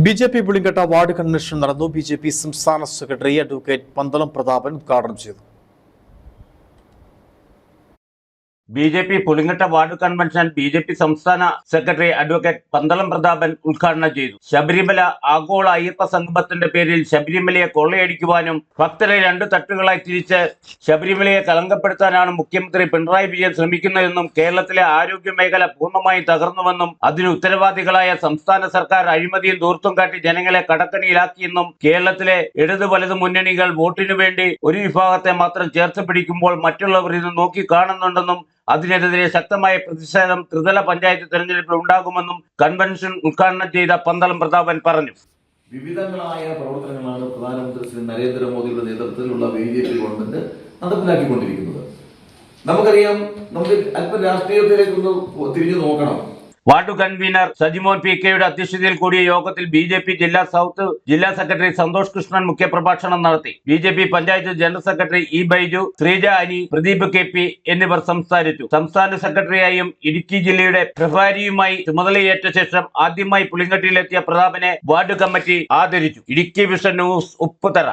B J P Pulinkatta ward convention നടന്നു. B J P സംസ്ഥാന secretary advocate Pandalam Prathapan ഉദ്ഘാടനം ചെയ്തു. B J P Pulinkatta ward convention B J P സംസ്ഥാന secretary advocate Pandalam Prathapan ഉദ്ഘാടനം ചെയ്തു. ശബരിമല ആഗോള അയ്യപ്പ സംഗമത്തിന്റെ പേരിൽ ശബരിമലയെ കൊള്ളയടിക്കുവാനും ഭക്തരെ രണ്ട് തട്ടുകളായി തിരിച്ച് ശബരിമലയെ കളങ്കപ്പെടുത്താനാണ് മുഖ്യമന്ത്രി പിണറായി വിജയൻ ശ്രമിക്കുന്നതെന്നും കേരളത്തിലെ ആരോഗ്യ മേഖല പൂർണമായും തകർന്നുവെന്നും അതിന് ഉത്തരവാദികളായ സംസ്ഥാന സർക്കാർ അഴിമതിയും ദൂർത്തും കാട്ടി ജനങ്ങളെ കടക്കണിയിലാക്കിയെന്നും കേരളത്തിലെ ഇടതു വലതു മുന്നണികൾ വോട്ടിനു വേണ്ടി ഒരു വിഭാഗത്തെ മാത്രം ചേർത്ത് പിടിക്കുമ്പോൾ മറ്റുള്ളവർ ഇത് നോക്കി കാണുന്നുണ്ടെന്നും അതിനെതിരെ ശക്തമായ പ്രതിഷേധം ത്രിതല പഞ്ചായത്ത് തെരഞ്ഞെടുപ്പിൽ ഉണ്ടാകുമെന്നും കൺവെൻഷൻ ഉദ്ഘാടനം ചെയ്ത പന്തളം പ്രതാപൻ പറഞ്ഞു. വിവിധങ്ങളായ പ്രവർത്തനങ്ങളാണ് പ്രധാനമന്ത്രി ശ്രീ നരേന്ദ്രമോദിയുടെ നേതൃത്വത്തിലുള്ള ബി ജെ പി ഗവൺമെന്റ് നടപ്പിലാക്കിക്കൊണ്ടിരിക്കുന്നത്. നമുക്കറിയാം നമുക്ക് അല്പം രാഷ്ട്രീയത്തിലേക്ക് ഒന്ന് തിരിഞ്ഞു നോക്കണം. വാർഡ് കൺവീനർ സജിമോൻ പി കെയുടെ അധ്യക്ഷതയിൽ കൂടിയ യോഗത്തിൽ ബി ജെ പി ജില്ലാ സൗത്ത് ജില്ലാ സെക്രട്ടറി സന്തോഷ് കൃഷ്ണൻ മുഖ്യപ്രഭാഷണം നടത്തി. B J P panchayat general secretary E Baiju Sreeja Ani Pradeep K P എന്നിവർ സംസാരിച്ചു. സംസ്ഥാന സെക്രട്ടറിയായും ഇടുക്കി ജില്ലയുടെ പ്രഭാരിയുമായി ചുമതലയേറ്റ ശേഷം ആദ്യമായി പുളിങ്കട്ടിയിലെത്തിയ പ്രതാപനെ വാർഡ് കമ്മിറ്റി ആദരിച്ചു. Idukki vision news Upputhara.